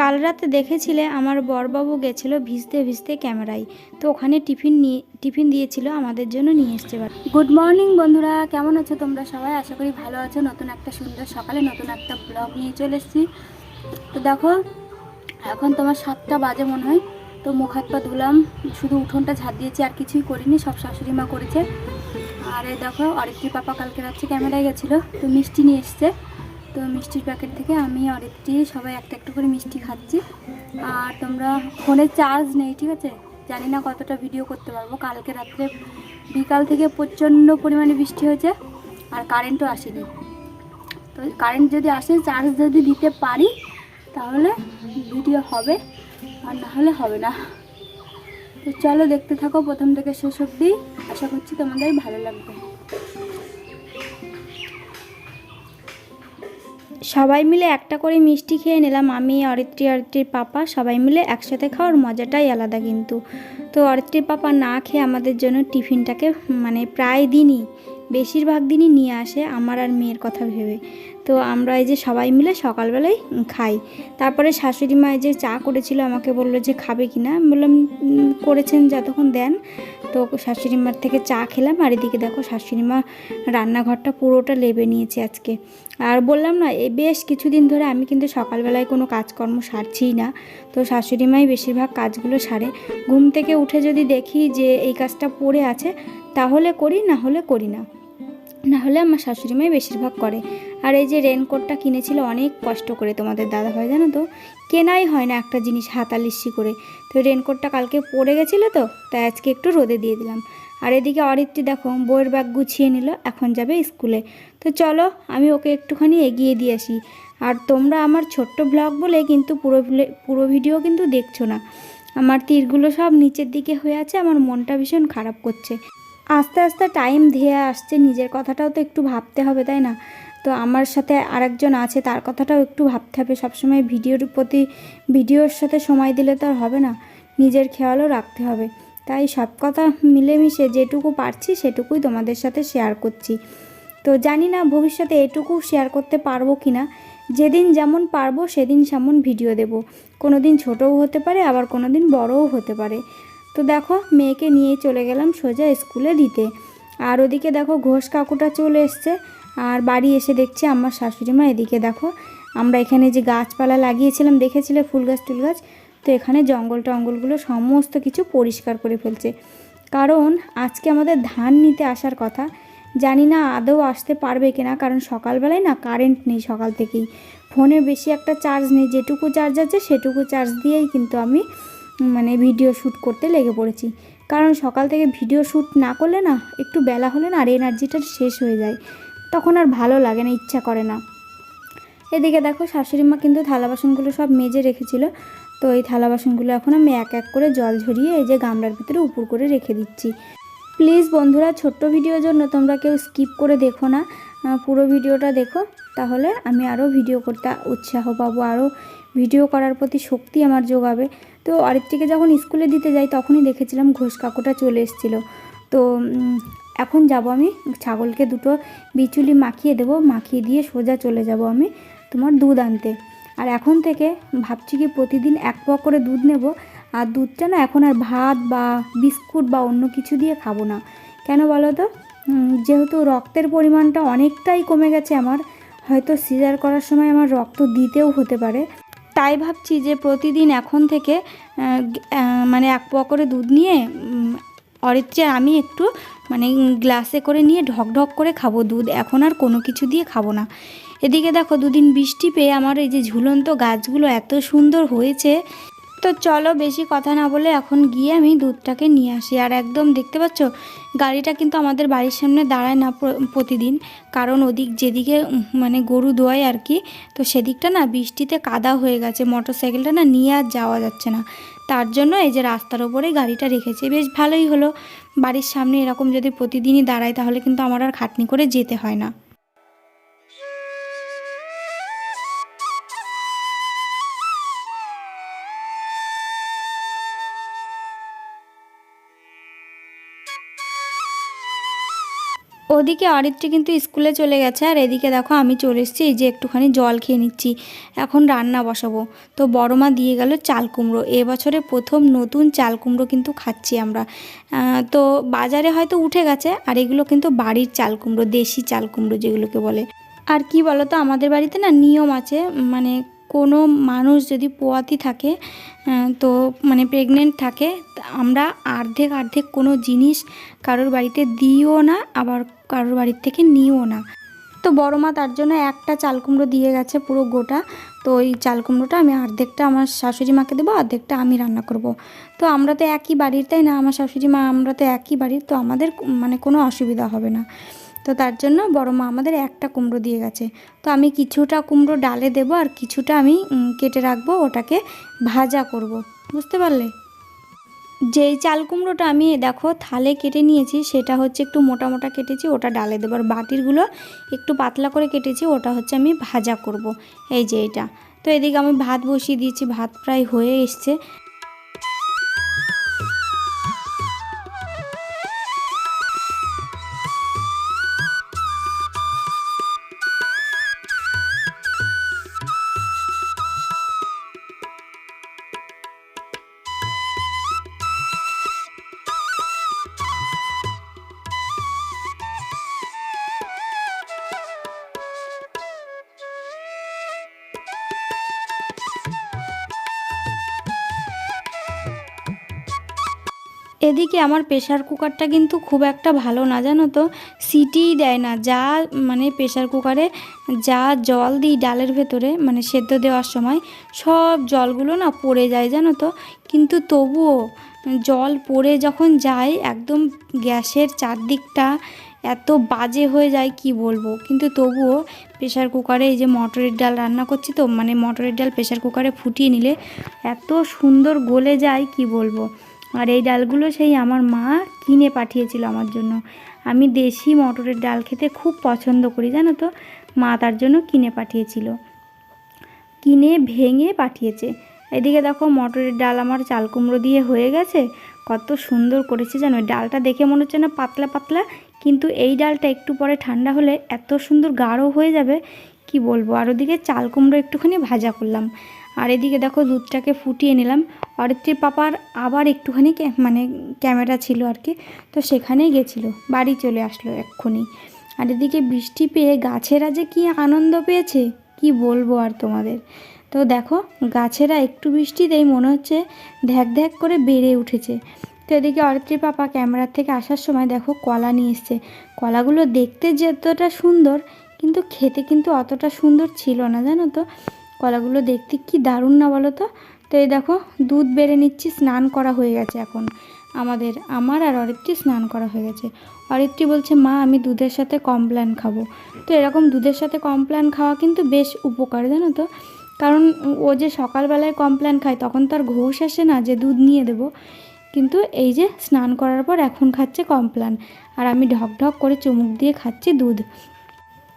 কাল রাতে দেখেছিলে আমার বরবাবু গেছিল ভিজতে ভিজতে ক্যামেরায়। তো ওখানে টিফিন নিয়ে, টিফিন দিয়েছিল, আমাদের জন্য নিয়ে এসছে গুড মর্নিং বন্ধুরা, কেমন আছো তোমরা সবাই? আশা করি ভালো আছো। নতুন একটা সুন্দর সকালে নতুন একটা ব্লগ নিয়ে চলে এসেছি। তো দেখো, এখন তোমার সাতটা বাজে মনে হয়, তো মুখ হাত পা ধুলাম, শুধু উঠোনটা ঝাড় দিয়েছি, আর কিছুই করিনি, সব শাশুড়ি মা করেছে। আর এই দেখো, অরিত্রি পাপা কালকে রাত্রে ক্যামেরায় গেছিল, তো মিষ্টি নিয়ে এসছে। তো মিষ্টির প্যাকেট থেকে আমি, অরিত্রি, সবাই একটা একটা করে মিষ্টি খাচ্ছি। আর তোমরা ফোনে চার্জ নেই, ঠিক আছে? জানি না কতটা ভিডিও করতে পারব। কালকে রাত্রে, বিকাল থেকে প্রচণ্ড পরিমাণে বৃষ্টি হয়েছে, আর কারেন্টও আসেনি। তো কারেন্ট যদি আসে, চার্জ যদি দিতে পারি তাহলে ভিডিও হবে আর না হলে হবে না। তো চলো দেখতে থাকো, প্রথম থেকে শেষ অবধি। আশা করছি তোমাদের ভালো লাগবে। সবাই মিলে একটা করে মিষ্টি খেয়ে নিলাম। আমি, অরিত্রী, অরিত্রীর পাপা, সবাই মিলে একসাথে খাওয়ার মজাটাই আলাদা কিন্তু। তো অরিত্রীর পাপা না খেয়ে আমাদের জন্য টিফিনটাকে মানে প্রায় দিনই, বেশিরভাগ দিনই নিয়ে আসে আমার আর মেয়ের কথা ভেবে। তো আমরা এই যে সবাই মিলে সকালবেলায় খাই। তারপরে শাশুড়ি মা যে চা করেছিল, আমাকে বলল যে খাবে কি না? বললাম করেছেন যতক্ষণ দেন। তো শাশুড়ি মার থেকে চা খেলাম। আর এদিকে দেখো শাশুড়ি মা রান্নাঘরটা পুরোটা লেবে নিয়েছে আজকে। আর বললাম না, এ বেশ কিছুদিন ধরে আমি কিন্তু সকালবেলায় কোনো কাজকর্ম সারছিই না। তো শাশুড়ি মাই বেশিরভাগ কাজগুলো সারে। ঘুম থেকে উঠে যদি দেখি যে এই কাজটা পড়ে আছে, তাহলে করি, না হলে করি না। না হলে আমার শাশুড়ি মাই বেশিরভাগ করে। আর এই যে রেনকোটটা কিনেছিল, অনেক কষ্ট করে তোমাদের দাদা ভাই জানো তো? কেনাই হয় না একটা জিনিস হাতালিশি করে। তো রেনকোটটা কালকে পড়ে গেছিল তো, তাই আজকে একটু রোদে দিয়ে দিলাম। আর এদিকে অরিত্রী দেখো, বইয়ের ব্যাগ গুছিয়ে নিল, এখন যাবে স্কুলে। তো চলো, আমি ওকে একটুখানি এগিয়ে দিয়ে আসি। আর তোমরা আমার ছোট্ট ব্লগ বলে কিন্তু পুরো পুরো ভিডিও কিন্তু দেখছ না। আমার তীরগুলো সব নিচের দিকে হয়ে আছে, আমার মনটা ভীষণ খারাপ করছে। আস্তে আস্তে টাইম ধেয়ে আসছে, নিজের কথাটাও তো একটু ভাবতে হবে, তাই না? তো আমার সাথে আরেকজন আছে, তার কথাটাও একটু ভাবতে হবে। সবসময় ভিডিওর প্রতি, ভিডিওর সাথে সময় দিলে তো আর হবে না, নিজের খেয়ালও রাখতে হবে। তাই সব কথা মিলেমিশে যেটুকু পারছি, সেটুকুই তোমাদের সাথে শেয়ার করছি। তো জানি না ভবিষ্যতে এটুকু শেয়ার করতে পারব কি না যেদিন যেমন পারব, সেদিন সেমন ভিডিও দেব। কোনো দিন ছোটোও হতে পারে, আবার কোনো দিন বড়ও হতে পারে। তো দেখো, মেয়েকে নিয়ে চলে গেলাম সোজা স্কুলে দিতে। আর ওদিকে দেখো ঘোষ কাকুটা চলে এসছে। আর বাড়ি এসে দেখছি আমার শাশুড়ি মা এদিকে দেখো। আমরা এখানে যে গাছপালা লাগিয়েছিলাম, দেখেছিলে ফুল গাছ, টুল গাছ? তো এখানে জঙ্গল টঙ্গলগুলো সমস্ত কিছু পরিষ্কার করে ফেলছে। কারণ আজকে আমাদের ধান নিতে আসার কথা। জানি না আদৌ আসতে পারবে কিনা, কারণ সকালবেলায় না কারেন্ট নেই সকাল থেকেই। ফোনে বেশি একটা চার্জ নেই, যেটুকু চার্জ আছে সেটুকু চার্জ দিয়েই কিন্তু আমি মানে ভিডিও শ্যুট করতে লেগে পড়েছি। কারণ সকাল থেকে ভিডিও শ্যুট না করলে না, একটু বেলা হলে না আর এনার্জিটা শেষ হয়ে যায়। তখন আর ভালো লাগে না, ইচ্ছা করে না। এদিকে দেখো শাশুড়ি মা কিন্তু থালা বাসনগুলো সব মেজে রেখেছিল। তো এই থালা বাসনগুলো এখন আমি এক এক করে জল ঝরিয়ে এই যে গামলার ভিতরে উপর করে রেখে দিচ্ছি। প্লিজ বন্ধুরা, ছোট্ট ভিডিওর জন্য তোমরা কেউ স্কিপ করে দেখো না। পুরো ভিডিওটা দেখো। তাহলে আমি আরও ভিডিও করতে উৎসাহ পাবো আরও ভিডিও করার প্রতি শক্তি আমার যোগাবে। তো অরিত্রীকে যখন স্কুলে দিতে যাই, তখনই দেখেছিলাম ঘোষ কাকুটা চলে এসেছিল। তো এখন যাব আমি, ছাগলকে দুটো বিচুলি মাখিয়ে দেবো, মাখিয়ে দিয়ে সোজা চলে যাব আমি তোমার দুধ আনতে। আর এখন থেকে ভাবছি কি প্রতিদিন এক পক করে দুধ নেব, আর দুধটা না এখন আর ভাত বা বিস্কুট বা অন্য কিছু দিয়ে খাব না। কেন বলো তো? যেহেতু রক্তের পরিমাণটা অনেকটাই কমে গেছে আমার, হয়তো সিজার করার সময় আমার রক্ত দিতেও হতে পারে। তাই ভাবছি যে প্রতিদিন এখন থেকে মানে এক পোয়া করে দুধ নিয়ে অরিত্রে আমি একটু মানে গ্লাসে করে নিয়ে ঢক ঢক করে খাব দুধ। এখন আর কোনো কিছু দিয়ে খাব না। এদিকে দেখো দুদিন বৃষ্টি পেয়ে আমার এই যে ঝুলন্ত গাছগুলো এত সুন্দর হয়েছে। তো চলো বেশি কথা না বলে এখন গিয়ে আমি দুধটাকে নিয়ে আসি। আর একদম দেখতে পাচ্ছ, গাড়িটা কিন্তু আমাদের বাড়ির সামনে দাঁড়ায় না প্রতিদিন। কারণ ওদিক যেদিকে মানে গরু দোয়ায় আর কি, তো সেদিকটা না বৃষ্টিতে কাদা হয়ে গেছে। মোটর সাইকেলটা না নিয়ে আর যাওয়া যাচ্ছে না। তার জন্য এই যে রাস্তার ওপরে গাড়িটা রেখেছে। বেশ ভালোই হলো। বাড়ির সামনে এরকম যদি প্রতিদিনই দাঁড়ায়, তাহলে কিন্তু আমার আর খাটনি করে যেতে হয় না। ওদিকে অরিত্রি কিন্তু স্কুলে চলে গেছে, আর এদিকে দেখো আমি চলে এসেছি যে একটুখানি জল খেয়ে নিচ্ছি। এখন রান্না বসাবো। তো বড় মা দিয়ে গেল চাল কুমড়ো। এবছরে প্রথম নতুন চাল কুমড়ো কিন্তু খাচ্ছি আমরা। তো বাজারে হয়তো উঠে গেছে, আর এগুলো কিন্তু বাড়ির চাল কুমড়ো, দেশি চাল কুমড়ো যেগুলোকে বলে। আর কি বলো তো আমাদের বাড়িতে না নিয়ম আছে মানে কোনো মানুষ যদি পোয়াতি থাকে তো মানে প্রেগনেন্ট থাকে আমরা অর্ধেক অর্ধেক কোনো জিনিস কারোর বাড়িতে দিও না, আবার কারোর বাড়ির থেকে নিও না। তো বড় মা তার জন্য একটা চাল কুমড়ো দিয়ে গেছে পুরো গোটা। তো ওই চাল কুমড়োটা আমি অর্ধেকটা আমার শাশুড়ি মাকে দেবো, অর্ধেকটা আমি রান্না করব। তো আমরা তো একই বাড়ির, তাই না? আমার শাশুড়ি মা, আমরা তো একই বাড়ির, তো আমাদের মানে কোনো অসুবিধা হবে না। তো তার জন্য বড় মা আমাদের একটা কুমড়ো দিয়ে গেছে। তো আমি কিছুটা কুমড়ো ডালে দেবো আর কিছুটা আমি কেটে রাখব, ওটাকে ভাজা করব। বুঝতে পারলে? যেই চাল কুমড়োটা আমি, দেখো, থালে কেটে নিয়েছি, সেটা হচ্ছে একটু মোটা মোটা কেটেছি, ওটা ডালে দেবো। আর বাটিরগুলো একটু পাতলা করে কেটেছি, ওটা হচ্ছে আমি ভাজা করব। এই যে এটা। তো এদিকে আমি ভাত বসিয়ে দিয়েছি, ভাত প্রায় হয়ে এসছে। এদিকে আমার প্রেশার কুকারটা কিন্তু খুব একটা ভালো না, জানো তো? সিটিই দেয় না। যা মানে প্রেশার কুকারে যা জল দিই ডালের ভেতরে মানে সেদ্ধ দেওয়ার সময়, সব জলগুলো না পড়ে যায়, জানো তো? কিন্তু তবুও জল পড়ে যখন যায়, একদম গ্যাসের চারদিকটা এত বাজে হয়ে যায়, কি বলব? কিন্তু তবুও প্রেশার কুকারে এই যে মটরের ডাল রান্না করছি তো মানে মটরের ডাল প্রেশার কুকারে ফুটিয়ে নিলে এত সুন্দর গলে যায়, কি বলব? আর এই ডালগুলো সেই আমার মা কিনে পাঠিয়েছিল আমার জন্য। আমি দেশি মটরের ডাল খেতে খুব পছন্দ করি, জানো তো? মা তার জন্য কিনে পাঠিয়েছিল। কিনে ভেঙে পাঠিয়েছে। এদিকে দেখো মটরের ডাল আমার চাল কুমড়ো দিয়ে হয়ে গেছে। কত সুন্দর করেছে জানো? ডালটা দেখে মনে হচ্ছে না পাতলা পাতলা, কিন্তু এই ডালটা একটু পরে ঠান্ডা হলে এত সুন্দর গাঢ় হয়ে যাবে, কি বলব? আর ওদিকে চাল কুমড়ো একটুখানি ভাজা করলাম। আর এদিকে দেখো দুধটাকে ফুটিয়ে নিলাম। অরিত্রীর পাপার আবার একটুখানি মানে ক্যামেরা ছিল আর কি, তো সেখানেই গেছিল, বাড়ি চলে আসলো এক্ষুনি। আর এদিকে বৃষ্টি পেয়ে গাছেরা যে কি আনন্দ পেয়েছে, কি বলব আর তোমাদের। তো দেখো গাছেরা একটু বৃষ্টিতেই মনে হচ্ছে ধ্যাক ধ্যাক করে বেড়ে উঠেছে। তো এদিকে অরিত্রীর পাপা ক্যামেরার থেকে আসার সময় দেখো কলা নিয়ে এসছে। কলাগুলো দেখতে যতটা সুন্দর, কিন্তু খেতে কিন্তু অতটা সুন্দর ছিল না, জানো তো? কলাগুলো দেখতে কি দারুণ না বলো তো? তো এই দেখো, দুধ বেড়ে নিচ্ছি, স্নান করা হয়ে গেছে এখন। আমাদের, আমার আর অরিত্রী স্নান করা হয়ে গেছে। অরিত্রী বলছে, মা, আমি দুধের সাথে কমপ্ল্যান খাব। তো এরকম দুধের সাথে কমপ্ল্যান খাওয়া কিন্তু বেশ উপকার, জানো তো? কারণ ও যে সকালবেলায় কমপ্ল্যান খায়, তখন তার ঘোষ আসে না যে দুধ নিয়ে দেবো। কিন্তু এই যে স্নান করার পর এখন খাচ্ছে কমপ্ল্যান। আর আমি ঢক ঢক করে চুমুক দিয়ে খাচ্ছি দুধ।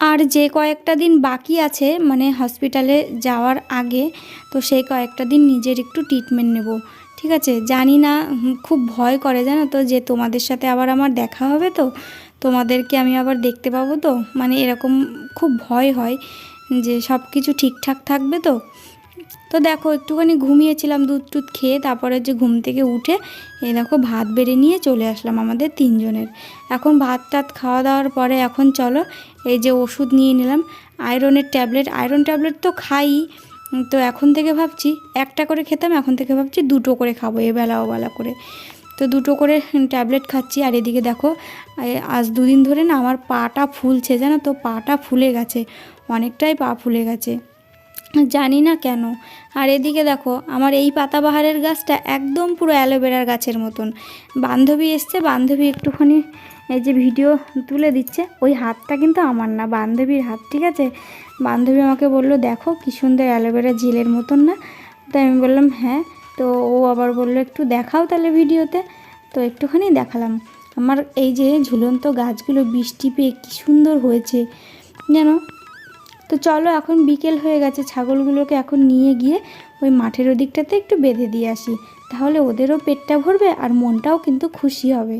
আর যে কয়েকটা দিন বাকি আছে মানে হসপিটালে যাওয়ার আগে, তো সেই কয়েকটা দিন নিজের একটু ট্রিটমেন্ট নেব। ঠিক আছে? জানি না খুব ভয় করে, জানো তো, যে তোমাদের সাথে আবার আমার দেখা হবে তো, তোমাদেরকে আমি আবার দেখতে পাবো তো। মানে এরকম খুব ভয় হয় যে সব কিছু ঠিকঠাক থাকবে তো। তো দেখো, একটুখানি ঘুমিয়েছিলাম, দুধ টুধ খেয়ে তারপরে যে ঘুম থেকে উঠে এ দেখো, ভাত বেড়ে নিয়ে চলে আসলাম আমাদের তিনজনের। এখন ভাত টাত খাওয়া দাওয়ার পরে এখন চলো এই যে ওষুধ নিয়ে নিলাম, আয়রনের ট্যাবলেট। আয়রন ট্যাবলেট তো খাই, তো এখন থেকে ভাবছি একটা করে খেতাম, এখন থেকে ভাবছি দুটো করে খাব এবেলা ওবেলা করে। তো দুটো করে ট্যাবলেট খাচ্ছি, আর এদিকে দেখো আজ দুদিন ধরে না আমার পাটা ফুলছে, জানো তো? পাটা ফুলে গেছে, অনেকটাই পা ফুলে গেছে। জানি না কেন। আর এদিকে দেখো, আমার এই পাতাবাহারের গাছটা একদম পুরো অ্যালোভেরার গাছের মতন। বান্ধবী এসছে, বান্ধবী একটুখানি এই যে ভিডিও তুলে দিচ্ছে। ওই হাতটা কিন্তু আমার না, বান্ধবীর হাত, ঠিক আছে? বান্ধবী আমাকে বলল, দেখো কী সুন্দর অ্যালোভেরা ঝিলের মতন না? তো আমি বললাম হ্যাঁ। তো ও আবার বলল, একটু দেখাও তাহলে ভিডিওতে তো। একটুখানি দেখালাম। আমার এই যে ঝুলন্ত গাছগুলো বৃষ্টি পেয়ে কী সুন্দর হয়েছে। যেন তো চলো এখন বিকেল হয়ে গেছে, ছাগলগুলোকে এখন নিয়ে গিয়ে ওই মাঠের ওদিকটাতে একটু বেঁধে দিয়ে আসি। তাহলে ওদেরও পেটটা ভরবে আর মনটাও কিন্তু খুশি হবে।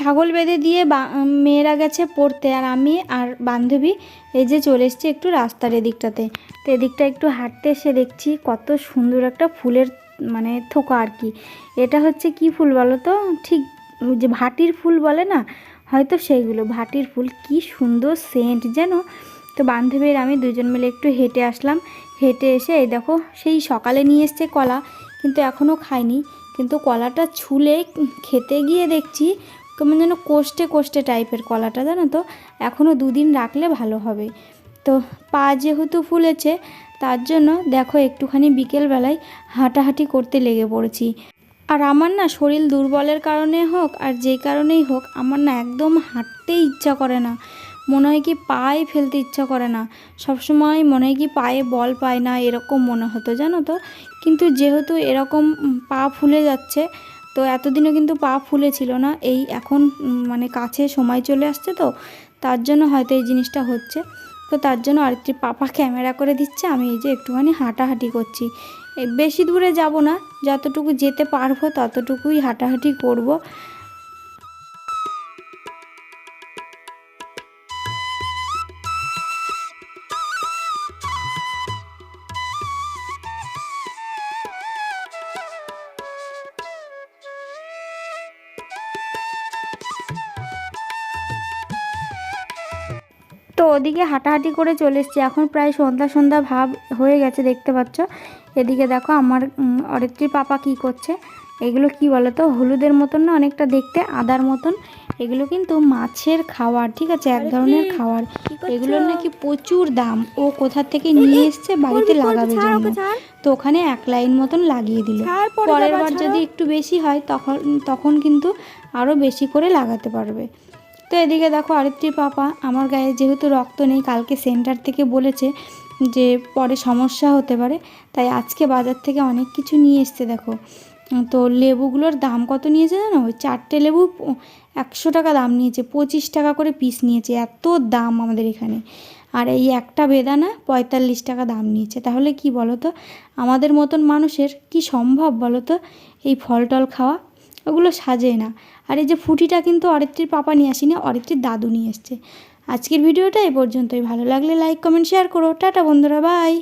ছাগল বেঁধে দিয়ে মেয়েরা গেছে পড়তে আর আমি আর বান্ধবী এই যে চলে এসেছি একটু রাস্তার এদিকটাতে। তো এদিকটা একটু হাঁটতে এসে দেখছি কত সুন্দর একটা ফুলের মানে থোকা আর কি। এটা হচ্ছে কি ফুল বলো তো? ঠিক যে ভাটির ফুল বলে না? হয়তো সেইগুলো। ভাটির ফুল কি সুন্দর সেন্ট যেন। তো বান্ধবীর আমি দুজন মিলে একটু হেঁটে আসলাম। হেঁটে এসে এই দেখো সেই সকালে নিয়ে এসছে কলা, কিন্তু এখনও খাইনি। কিন্তু কলাটা ছুলে খেতে গিয়ে দেখছি কেমন যেন কোষ্টে কোষ্টে টাইপের কলাটা, জানো তো? এখনও দুদিন রাখলে ভালো হবে। তো পা যেহেতু ফুলেছে, তার জন্য দেখো একটুখানি বিকেলবেলায় হাঁটাহাঁটি করতে লেগে পড়েছি। আর আমার না শরীর দুর্বলের কারণে হোক, আর যে কারণেই হোক, আমার না একদম হাঁটতেই ইচ্ছা করে না। মনে হয় কি পায়ে ফেলতে ইচ্ছা করে না। সবসময় মনে হয় কি পায়ে বল পায় না, এরকম মনে হতো, জানো তো? কিন্তু যেহেতু এরকম পা ফুলে যাচ্ছে তো এতদিনও কিন্তু পা ফুলেছিল না। এই এখন মানে কাছে সময় চলে আসছে তো, তার জন্য হয়তো এই জিনিসটা হচ্ছে। তো তার জন্য আরেকটি পাপা ক্যামেরা করে দিচ্ছে, আমি এই যে একটুখানি হাঁটাহাঁটি করছি। বেশি দূরে যাব না, যতটুকু যেতে পারব ততটুকুই হাঁটাহাঁটি করব। তো ওদিকে হাঁটাহাঁটি করে চলে এসেছি। এখন প্রায় সন্ধ্যা সন্ধ্যা ভাব হয়ে গেছে দেখতে পাচ্ছ। এদিকে দেখো আমার অরিত্রীর পাপা কি করছে। এগুলো কি বলো তো হলুদের মতন না অনেকটা দেখতে আদার মতন। এগুলো কিন্তু মাছের খাওয়ার ঠিক আছে? এক ধরনের খাবার এগুলোর নাকি প্রচুর দাম। ও কোথা থেকে নিয়ে এসছে? বাড়িতে লাগাবে জন্য। তো ওখানে এক লাইন মতন লাগিয়ে দিল। পরের বার যদি একটু বেশি হয় তখন তখন কিন্তু আরও বেশি করে লাগাতে পারবে। তো এদিকে দেখো আরেকটি পাপা, আমার গায়ে যেহেতু রক্ত নেই, কালকে সেন্টার থেকে বলেছে যে পরে সমস্যা হতে পারে, তাই আজকে বাজার থেকে অনেক কিছু নিয়ে এসছে দেখো। তো লেবুগুলোর দাম কত নিয়েছে জানো? ওই চারটে লেবু একশো টাকা দাম নিয়েছে, পঁচিশ টাকা করে পিস নিয়েছে, এত দাম আমাদের এখানে। আর এই একটা বেদানা পঁয়তাল্লিশ টাকা দাম নিয়েছে, তাহলে কি বলো তো আমাদের মতন মানুষের কি সম্ভব বলো তো এই ফল টল খাওয়া, ওগুলো সাজে না। আর এই যে ফুটিটা কিন্তু অরিত্রীর পাপা নিয়ে আসিনি অরিত্রীর দাদু নিয়ে এসছে। আজকের ভিডিওটা এ পর্যন্তই। ভালো লাগলে লাইক কমেন্ট শেয়ার করো। টাটা বন্ধুরা বাই